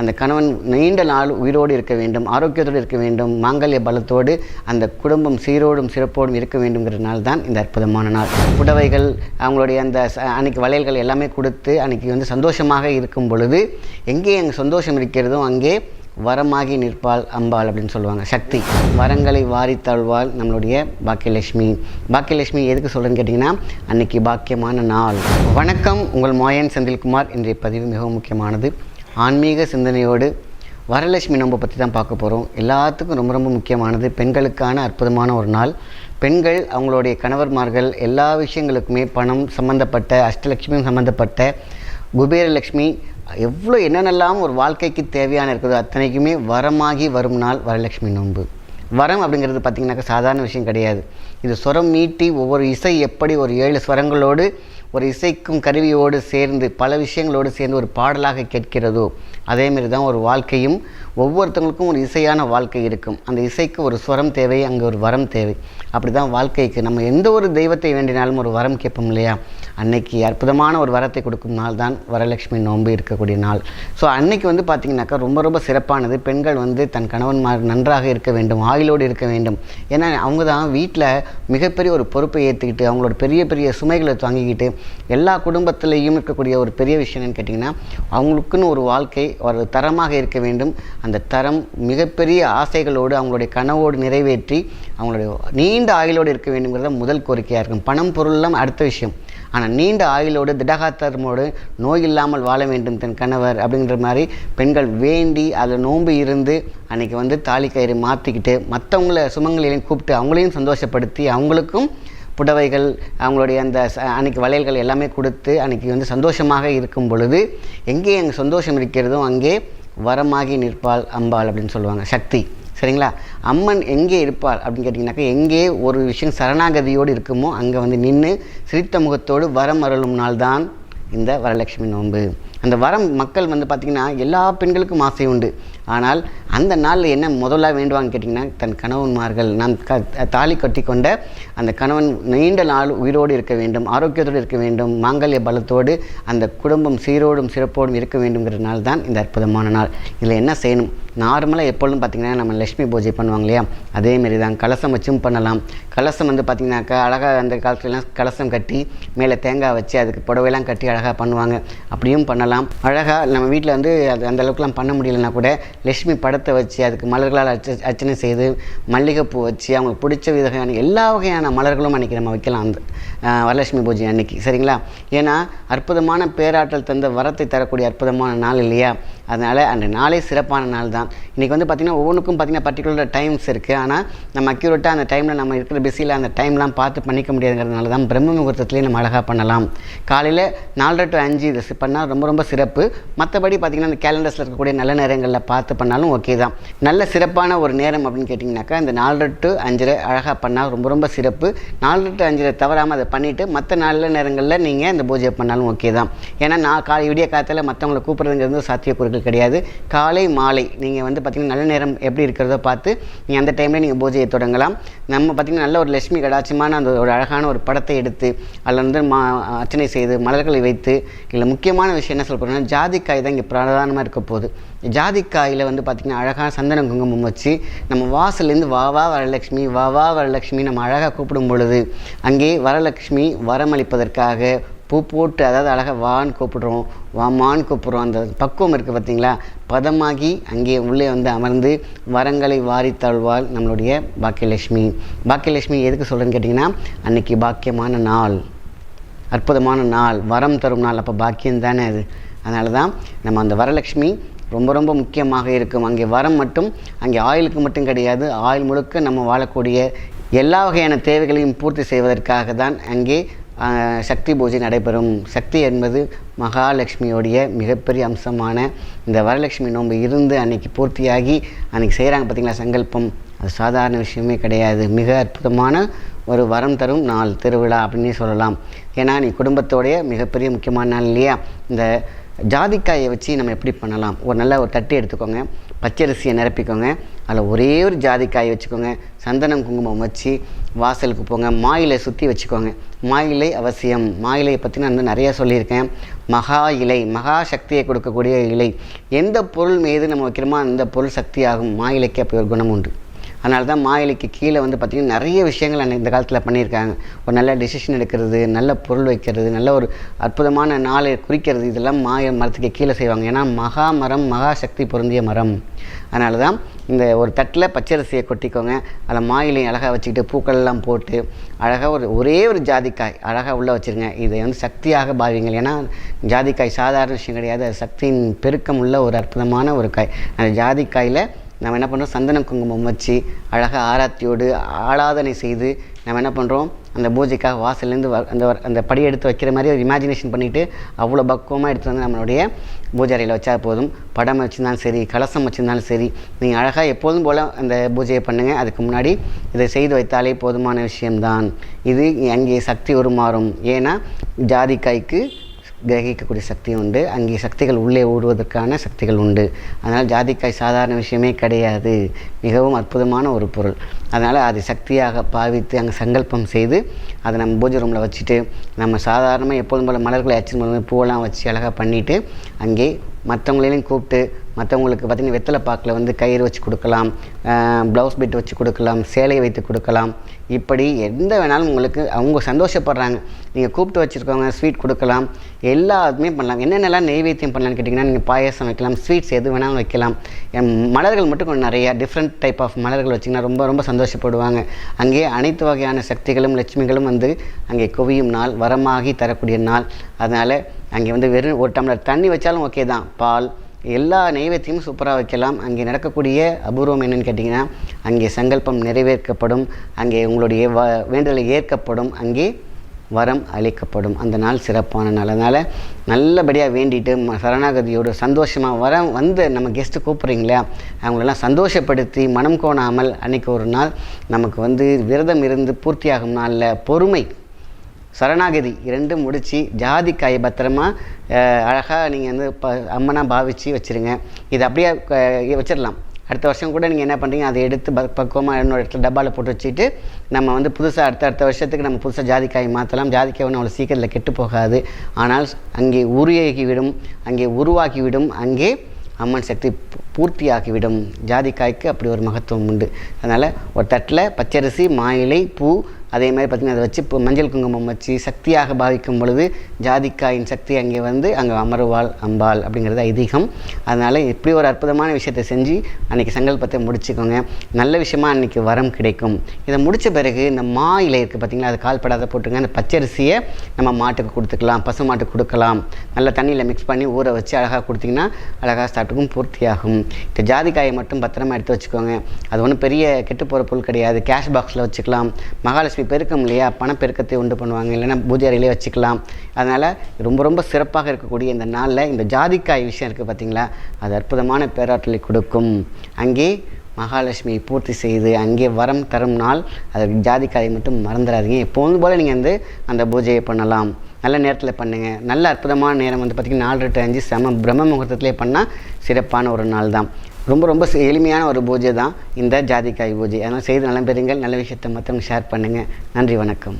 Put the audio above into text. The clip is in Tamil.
அந்த கணவன் நீண்ட நாள் உயிரோடு இருக்க வேண்டும் ஆரோக்கியத்தோடு இருக்க வேண்டும் மாங்கல்ய பலத்தோடு அந்த குடும்பம் சீரோடும் சிறப்போடும் இருக்க வேண்டுங்கிற நாள் தான் இந்த அற்புதமான நாள். புடவைகள் அவங்களுடைய அந்த அன்னைக்கு வளையல்கள் எல்லாமே கொடுத்து அன்னைக்கு வந்து சந்தோஷமாக இருக்கும் பொழுது எங்கே அங்கே சந்தோஷம் இருக்கிறதோ அங்கே வரமாகி நிற்பாள் அம்பாள் அப்படின்னு சொல்லுவாங்க. சக்தி. வரங்களை வாரி தாழ்வாள் நம்மளுடைய பாக்கியலட்சுமி. பாக்கியலட்சுமி எதுக்கு சொல்கிறேன்னு கேட்டிங்கன்னா அன்னைக்கு பாக்கியமான நாள். வணக்கம் உங்கள் மாயன் செந்தில்குமார். இன்றைய பதிவு மிகவும் முக்கியமானது. ஆன்மீக சிந்தனையோடு வரலட்சுமி நோன்பை பற்றி தான் பார்க்க போகிறோம் எல்லாத்துக்கும் ரொம்ப ரொம்ப முக்கியமானது பெண்களுக்கான அற்புதமான ஒரு நாள். பெண்கள் அவங்களுடைய கணவர்மார்கள் எல்லா விஷயங்களுக்குமே பணம் சம்மந்தப்பட்ட அஷ்டலட்சுமியும் சம்மந்தப்பட்ட குபேரலட்சுமி எவ்வளோ என்னென்னலாம் ஒரு வாழ்க்கைக்கு தேவையான இருக்குதோ அத்தனைக்குமே வரமாகி வரும் நாள் வரலட்சுமி நோன்பு. வரம் அப்படிங்கிறது பார்த்திங்கனாக்கா சாதாரண விஷயம் கிடையாது. இது ஸ்வரம் மீட்டி ஒவ்வொரு இசை எப்படி ஒரு ஏழு ஸ்வரங்களோடு ஒரு இசைக்கும் கருவியோடு சேர்ந்து பல விஷயங்களோடு சேர்ந்து ஒரு பாடலாக கேட்கிறதோ அதேமாரி தான் ஒரு வாழ்க்கையும் ஒவ்வொருத்தவங்களுக்கும் ஒரு இசையான வாழ்க்கை இருக்கும். அந்த இசைக்கு ஒரு ஸ்வரம் தேவை அங்கே ஒரு வரம் தேவை. அப்படி தான் வாழ்க்கைக்கு. நம்ம எந்த ஒரு தெய்வத்தை வேண்டினாலும் ஒரு வரம் கேட்போம் இல்லையா? அன்னைக்கு அற்புதமான ஒரு வரத்தை கொடுக்கும் நாள் தான் வரலட்சுமி நோன்பு இருக்கக்கூடிய நாள். ஸோ அன்னைக்கு வந்து பார்த்திங்கனாக்கா ரொம்ப ரொம்ப சிறப்பானது. பெண்கள் வந்து தன் கணவன்மார் நன்றாக இருக்க வேண்டும் ஆயுளோடு இருக்க வேண்டும். ஏன்னா அவங்க தான் வீட்டில் மிகப்பெரிய ஒரு பொறுப்பை ஏற்றுக்கிட்டு அவங்களோட பெரிய பெரிய சுமைகளை தாங்கிக்கிட்டு எல்லா குடும்பத்திலையும் இருக்கக்கூடிய ஒரு பெரிய விஷயம் என்னன்னு கேட்டிங்கன்னா அவங்களுக்குன்னு ஒரு வாழ்க்கை ஒரு தரமாக இருக்க வேண்டும். அந்த தரம் மிகப்பெரிய ஆசைகளோடு அவங்களுடைய கனவோடு நிறைவேற்றி அவங்களுடைய நீண்ட ஆயுளோடு இருக்க வேண்டுங்கிறத முதல் கோரிக்கையாக இருக்கும். பணம் பொருள்லாம் அடுத்த விஷயம். ஆனால் நீண்ட ஆயுளோடு திடகாத்தரமோடு நோய் இல்லாமல் வாழ வேண்டும் தன் கணவர் அப்படிங்கிற மாதிரி பெண்கள் வேண்டி அதில் நோன்பு இருந்து அன்னைக்கு வந்து தாலி கயிறு மாற்றிக்கிட்டு மற்றவங்கள சுமங்கலையும் கூப்பிட்டு அவங்களையும் சந்தோஷப்படுத்தி அவங்களுக்கும் புடவைகள் அவங்களுடைய அந்த ச- அன்னைக்கு வளையல்கள் எல்லாமே கொடுத்து அன்னைக்கு வந்து சந்தோஷமாக இருக்கும் பொழுது எங்கே அங்கே சந்தோஷம் இருக்கிறதோ அங்கே வரமாகி நிற்பாள் அம்பாள் அப்படின்னு சொல்லுவாங்க சக்தி. சரிங்களா? அம்மன் எங்கே இருப்பாள் அப்படின்னு கேட்டிங்கனாக்கா எங்கே ஒரு விஷயம் சரணாகதியோடு இருக்குமோ அங்கே வந்து நின்று சிரித்த முகத்தோடு வரம் அருளும் நாள் தான் இந்த வரலட்சுமி நோன்பு. அந்த வரம் மக்கள் வந்து பார்த்திங்கன்னா எல்லா பெண்களுக்கும் ஆசை உண்டு. ஆனால் அந்த நாளில் என்ன முதல்ல வேண்டுவாங்க கேட்டிங்கன்னா தன் கணவன்மார்கள் நாம் க தாலி கட்டி கொண்ட அந்த கணவன் நீண்ட நாள் உயிரோடு இருக்க வேண்டும் ஆரோக்கியத்தோடு இருக்க வேண்டும் மாங்கல்ய பலத்தோடு அந்த குடும்பம் சீரோடும் சிறப்போடும் இருக்க வேண்டுங்கிற நாள் தான் இந்த அற்புதமான நாள். இதில் என்ன செய்யணும்? நார்மலாக எப்பொழுதும் பார்த்திங்கன்னா நம்ம லட்சுமி பூஜை பண்ணுவாங்க இல்லையா? அதேமாரி தான் கலசம் வச்சும் பண்ணலாம். கலசம் வந்து பார்த்திங்கனாக்கா அழகாக அந்த காலத்துலலாம் கலசம் கட்டி மேலே தேங்காய் வச்சு அதுக்கு புடவைலாம் கட்டி அழகாக பண்ணுவாங்க. அப்படியும் பண்ணலாம். அழகாக நம்ம வீட்டில் வந்து அது அந்த அளவுக்குலாம் பண்ண முடியலன்னா கூட லட்சுமி படத்தை வச்சு அதுக்கு மலர்களால் அர்ச்ச அர்ச்சனை செய்து மல்லிகைப்பூ வச்சு அவங்களுக்கு பிடிச்ச வகையான எல்லா வகையான மலர்களும் அன்றைக்கி நம்ம வைக்கலாம் அந்த ஆஹ், வரலட்சுமி பூஜை அன்னைக்கு. சரிங்களா? ஏன்னா அற்புதமான பேராற்றல் தந்த வரத்தை தரக்கூடிய அற்புதமான நாள் இல்லையா? அதனால் அந்த நாளே சிறப்பான நாள் தான். இன்றைக்கி வந்து பார்த்திங்கன்னா ஒவ்வொன்றுக்கும் பார்த்திங்கன்னா பர்டிகுலர் டைம்ஸ் இருக்குது ஆனால் நம்ம அக்யூரேட்டாக அந்த டைமில் நம்ம இருக்கிற பிஸியில் அந்த டைம்லாம் பார்த்து பண்ணிக்க முடியாதுங்கிறதுனால தான் பிரம்ம முகூர்த்தத்துலேயே நம்ம அழகாக பண்ணலாம். காலையில் நாலரை டு அஞ்சு இது பண்ணால் ரொம்ப ரொம்ப சிறப்பு. மற்றபடி பார்த்திங்கன்னா அந்த கேலண்டர்ஸில் இருக்கக்கூடிய நல்ல நேரங்களில் பார்த்து பண்ணாலும் ஓகே தான். நல்ல சிறப்பான ஒரு நேரம் அப்படின்னு கேட்டிங்கனாக்கா இந்த நாலரை டு அஞ்சரை அழகாக பண்ணால் ரொம்ப ரொம்ப சிறப்பு. நாலரை டு அஞ்சரை தவறாமல் அதை பண்ணிவிட்டு மற்ற நல்ல நேரங்களில் நீங்கள் இந்த பூஜை பண்ணாலும் ஓகே தான். ஏன்னா நான் காலை விடிய காலத்தில் மற்றவங்களை கூப்பிட்றதுங்கிறது சாத்தியக்கூறுகள் கிடையாது. காலை மாலை நீங்கள் வந்து பார்த்திங்கன்னா நல்ல நேரம் எப்படி இருக்கிறதோ பார்த்து நீங்கள் அந்த டைமில் நீங்கள் பூஜையை தொடங்கலாம். நம்ம பார்த்திங்கன்னா நல்ல ஒரு லட்சுமி கடாட்சமான அந்த ஒரு அழகான ஒரு படத்தை எடுத்து அதில் வந்து மா அர்ச்சனை செய்து மலர்களை வைத்து இல்லை முக்கியமான விஷயம் என்ன சொல்ல போகிறோம்னா ஜாதிக்காய் தான் இங்கே பிரதானமாக இருக்க போகுது. ஜாதிக்காயில் வந்து பார்த்திங்கன்னா அழகான சந்தன குங்குமம் வச்சு நம்ம வாசல்லேருந்து வா வா வரலட்சுமி வா வா வரலட்சுமி நம்ம அழகாக கூப்பிடும் பொழுது அங்கே வரலட்சுமி வரமளிப்பதற்காக பூ போட்டு அதாவது அழகாக வான்னு கூப்பிடுறோம். வாமான்னு கூப்பிடுறோம். அந்த பக்குவம் இருக்குது பார்த்தீங்களா? பதமாகி அங்கே உள்ளே வந்து அமர்ந்து வரங்களை வாரி தழுவாள் நம்மளுடைய பாக்கியலட்சுமி. பாக்கியலட்சுமி எதுக்கு சொல்கிறேன்னு கேட்டிங்கன்னா அன்னைக்கு பாக்கியமான நாள். அற்புதமான நாள். வரம் தரும் நாள். அப்போ பாக்கியம் தானே அது. அதனால தான் நம்ம அந்த வரலட்சுமி ரொம்ப ரொம்ப முக்கியமாக இருக்கும். அங்கே வரம் மட்டும் அங்கே ஆயிலுக்கு மட்டும் கிடையாது. ஆயில் முழுக்க நம்ம வாழக்கூடிய எல்லா வகையான தேவைகளையும் பூர்த்தி செய்வதற்காக தான் அங்கே சக்தி பூஜை நடைபெறும். சக்தி என்பது மகாலட்சுமியோடைய மிகப்பெரிய அம்சமான இந்த வரலட்சுமி நோன்பு இருந்து அன்னைக்கு பூர்த்தியாகி அன்னைக்கு செய்கிறாங்க பார்த்தீங்களா சங்கல்பம்? அது சாதாரண விஷயமே கிடையாது. மிக அற்புதமான ஒரு வரம் தரும் நாள் திருவிழா அப்படின்னே சொல்லலாம். ஏன்னா நீ குடும்பத்தோடைய மிகப்பெரிய முக்கியமான நாள் இல்லையா? இந்த ஜாதிக்காயை வச்சு நம்ம எப்படி பண்ணலாம்? ஒரு நல்ல ஒரு தட்டு எடுத்துக்கோங்க. பச்சரிசியை நிரப்பிக்கோங்க. அதில் ஒரே ஒரு ஜாதிக்காய் வச்சுக்கோங்க. சந்தனம் குங்குமம் வச்சு வாசலுக்கு போங்க. மாயிலை சுற்றி வச்சுக்கோங்க. மாயிலை அவசியம். மாயிலையை பற்றி நான் வந்து நிறையா சொல்லியிருக்கேன். மகா இலை மகா சக்தியை கொடுக்கக்கூடிய இலை. எந்த பொருள் மீது நம்ம வைக்கிறோமோ அந்த பொருள் சக்தியாகும். மாயிலைக்கு அப்படி ஒரு குணம் உண்டு. அதனால தான் மாயிலைக்கு கீழே வந்து பார்த்திங்கன்னா நிறைய விஷயங்கள் அன்னை- இந்த காலத்தில் பண்ணியிருக்காங்க. ஒரு நல்ல டிசிஷன் எடுக்கிறது நல்ல பொருள் வைக்கிறது நல்ல ஒரு அற்புதமான நாளை குறிக்கிறது இதெல்லாம் மாய மரத்துக்கு கீழே செய்வாங்க. ஏன்னா மகா மரம் மகா சக்தி பொருந்திய மரம். அதனால தான் இந்த ஒரு தட்டில் பச்சரிசியை கொட்டிக்கோங்க. அதில் மாயிலையும் அழகாக வச்சுக்கிட்டு பூக்கள் எல்லாம் போட்டு அழகாக ஒரு ஒரே ஒரு ஜாதிக்காய் அழகாக உள்ளே வச்சுருங்க. இதை வந்து சக்தியாக பாவிங்கள். ஏன்னா ஜாதிக்காய் சாதாரண விஷயம் கிடையாது. அது சக்தியின் பெருக்கம் உள்ள ஒரு அற்புதமான ஒரு காய். அந்த ஜாதிக்காயில் நம்ம என்ன பண்ணுறோம்? சந்தனம் குங்குமம் வச்சு அழகாக ஆராத்தியோடு ஆராதனை செய்து நம்ம என்ன பண்ணுறோம்? அந்த பூஜைக்காக வாசல்லேருந்து வ- அந்த வ- அந்த படி எடுத்து வைக்கிற மாதிரி ஒரு இமேஜினேஷன் பண்ணிவிட்டு அவ்வளோ பக்குவமாக எடுத்து வந்து நம்மளுடைய பூஜை அறையில் வச்சா போதும். படம் வச்சுருந்தாலும் சரி கலசம் வச்சுருந்தாலும் சரி நீங்கள் அழகாக எப்போதும் போல் அந்த பூஜையை பண்ணுங்கள் அதுக்கு முன்னாடி இதை செய்து வைத்தாலே போதுமான விஷயம்தான். இது அங்கே சக்தி உருமாறும். ஏன்னா ஜாதிக்காய்க்கு கிரகிக்கக்கூடிய சக்தி உண்டு. அங்கே சக்திகள் உள்ளே ஊடுவதற்கான சக்திகள் உண்டு. அதனால் ஜாதிக்காய் சாதாரண விஷயமே கிடையாது. மிகவும் அற்புதமான ஒரு பொருள். அதனால் அதை சக்தியாக பாவித்து அங்கே சங்கல்பம் செய்து அதை நம்ம பூஜை ரூமில் வச்சுட்டு நம்ம சாதாரணமாக எப்போதும் போல் மலர்களை அச்சு பூவெல்லாம் வச்சு அழகாக பண்ணிவிட்டு அங்கே மற்றவங்களையும் கூப்பிட்டு மற்றவங்களுக்கு பார்த்திங்கன்னா வெத்தலை பாக்கில் வந்து கயிறு வச்சு கொடுக்கலாம் ப்ளவுஸ் பிட் வச்சு கொடுக்கலாம் சேலையை வைத்து கொடுக்கலாம். இப்படி எந்த வேணாலும் உங்களுக்கு அவங்க சந்தோஷப்படுறாங்க. நீங்கள் கூப்பிட்டு வச்சுருக்கவங்க ஸ்வீட் கொடுக்கலாம். எல்லாத்துமே பண்ணலாம். என்னென்னலாம் நெய்வேத்தியம் பண்ணலாம்னு கேட்டிங்கன்னா நீங்கள் பாயசம் வைக்கலாம் ஸ்வீட்ஸ் எது வேணாலும் வைக்கலாம். எம் மலர்கள் மட்டும் கொஞ்சம் நிறையா டிஃப்ரெண்ட் டைப் ஆஃப் மலர்கள் வச்சிங்கன்னா ரொம்ப ரொம்ப சந்தோஷப்படுவாங்க. அங்கே அனைத்து வகையான சக்திகளும் லட்சுமிகளும் வந்து அங்கே குவியும் நாள் வரமாகி தரக்கூடிய நாள். அதனால் அங்கே வந்து வெறும் ஒரு டம்ளர் தண்ணி வச்சாலும் ஓகே தான். பால் எல்லா நைவேத்தியமும் சூப்பராக வைக்கலாம். அங்கே நடக்கக்கூடிய அபூர்வம் என்னென்னு கேட்டிங்கன்னா அங்கே சங்கல்பம் நிறைவேற்கப்படும். அங்கே உங்களுடைய வ வேண்டுதலை ஏற்கப்படும். அங்கே வரம் அளிக்கப்படும். அந்த நாள் சிறப்பான நாள். அதனால் நல்லபடியாக வேண்டிட்டு ம சரணாகதியோடு சந்தோஷமாக வர வந்து நம்ம கெஸ்ட்டு கூப்பிட்றீங்களா அவங்களெல்லாம் சந்தோஷப்படுத்தி மனம் கோணாமல் அன்றைக்கி ஒரு நாள் நமக்கு வந்து விரதம் இருந்து பூர்த்தியாகும் நாளில் பொறுமை சரணாகதி இரண்டும் முடித்து ஜாதிக்காயை பத்திரமா அழகாக நீங்கள் வந்து ப அம்மனாக பாவித்து வச்சுருங்க. இதை அப்படியே வச்சிடலாம். அடுத்த வருஷம் கூட நீங்கள் என்ன பண்ணுறீங்க அதை எடுத்து ப பக்குவமாக இன்னொரு இடத்துல டப்பாவில் போட்டு வச்சுட்டு நம்ம வந்து புதுசாக அடுத்த அடுத்த வருஷத்துக்கு நம்ம புதுசாக ஜாதிக்காய் மாற்றலாம் ஜாதிக்காய் ஒன்றும் அவ்வளோ சீக்கிரத்தில் கெட்டு போகாது. ஆனால் அங்கே உருவாகிவிடும் அங்கே உருவாக்கிவிடும் அங்கே அம்மன் சக்தி பூ- பூர்த்தியாகிவிடும் ஜாதிக்காய்க்கு அப்படி ஒரு மகத்துவம் உண்டு. அதனால் ஒரு தட்டில் பச்சரிசி மாயிலை பூ அதே மாதிரி பார்த்திங்கன்னா அதை வச்சு இப்போ மஞ்சள் குங்குமம் வச்சு சக்தியாக பாவிக்கும் பொழுது ஜாதிக்காயின் சக்தி அங்கே வந்து அங்கே அமருவாள் அம்பாள் அப்படிங்கிறது ஐதீகம். அதனால் இப்படி ஒரு அற்புதமான விஷயத்தை செஞ்சு அன்றைக்கி சங்கல்பத்தை முடிச்சுக்கோங்க. நல்ல விஷயமா அன்றைக்கி வரம் கிடைக்கும். இதை முடித்த பிறகு இந்த மா இலை இருக்குது பார்த்திங்களா அது கால்படாத போட்டுங்க அந்த பச்சரிசியை நம்ம மாட்டுக்கு கொடுத்துக்கலாம் பசு மாட்டுக்கு கொடுக்கலாம். நல்ல தண்ணியில் மிக்ஸ் பண்ணி ஊற வச்சு அழகாக கொடுத்தீங்கன்னா அழகாக சாப்பிட்டுக்கும் பூர்த்தியாகும். இந்த ஜாதிக்காயை மட்டும் பத்திரமா எடுத்து வச்சுக்கோங்க. அது ஒன்றும் பெரிய கெட்டு போகிற பொருள் கிடையாது. கேஷ் பாக்ஸில் வச்சுக்கலாம். மகாலட்சுமி பெருக்கம் இல்லையா? பணப்பெருக்கத்தை உண்டு பண்ணுவாங்க. இல்லைன்னா பூஜை அறையிலே வச்சுக்கலாம். அதனால் ரொம்ப ரொம்ப சிறப்பாக இருக்கக்கூடிய இந்த நாளில் இந்த ஜாதிக்காய் விஷயம் இருக்குது பார்த்தீங்களா அது அற்புதமான பேராற்றலை கொடுக்கும். அங்கே மகாலட்சுமியை பூர்த்தி செய்து அங்கே வரம் தரும் நாள். அதற்கு ஜாதிக்காயை மட்டும் மறந்துடாதீங்க. எப்போதும் போல் நீங்கள் வந்து அந்த பூஜையை பண்ணலாம். நல்ல நேரத்தில் பண்ணுங்கள் நல்ல அற்புதமான நேரம் வந்து பார்த்திங்கன்னா நாலு டு அஞ்சு செம பிரம்ம முகூர்த்தத்திலே பண்ணால் சிறப்பான ஒரு நாள் தான். ரொம்ப ரொம்ப எளிமையான ஒரு பூஜை தான் இந்த ஜாதிக்காய் பூஜை. அதனால் செய்து நலம் பெறுங்கள். நல்ல விஷயத்தை மற்றவங்க ஷேர் பண்ணுங்கள் நன்றி வணக்கம்.